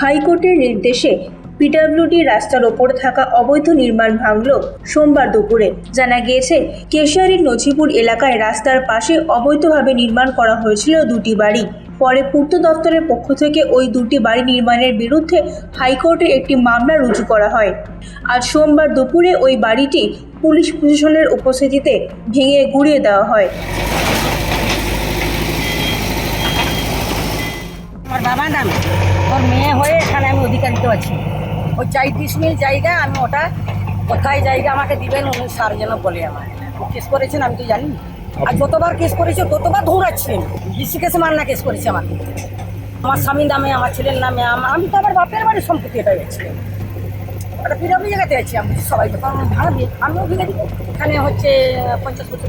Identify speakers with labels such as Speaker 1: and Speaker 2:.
Speaker 1: হাইকোর্টের নির্দেশে পিডব্লিউডি রাস্তার ওপর থাকা অবৈধ নির্মাণ ভাঙল সোমবার দুপুরে। জানা গিয়েছে, কেশিয়ারির নজিপুর এলাকায় রাস্তার পাশে অবৈধভাবে নির্মাণ করা হয়েছিল দুটি বাড়ি। পরে পূর্ত দপ্তরের পক্ষ থেকে ওই দুটি বাড়ি নির্মাণের বিরুদ্ধে হাইকোর্টে একটি মামলা রুজু করা হয়। আজ সোমবার দুপুরে ওই বাড়িটি পুলিশ প্রশাসনের উপস্থিতিতে ভেঙে গুড়িয়ে দেওয়া হয়।
Speaker 2: নাম। ওর মেয়ে হয়ে এখানে আমি অধিকার আছি। ওই চাইত্রিশ মিল জায়গা, আমি ওটা কোথায় জায়গা আমাকে দিবেন, উনি সার যেন বলে আমার কেস করেছেন, আমি তো জানি। আর যতবার কেস করেছে, ততবার দৌড়াচ্ছেন ডিসি কেসে মান্না কেস করেছে আমার আমার স্বামীর নামে, আমার ছেলের নামে, আমি তো আমার বাপের বাড়ির সম্পত্তি এটা গেছি ওটা পিডব্লিউ জায়গাতে আছি আমি, সবাই তো। দিয়ে আমিও ভেঙে দিব এখানে হচ্ছে, পঞ্চাশ বছর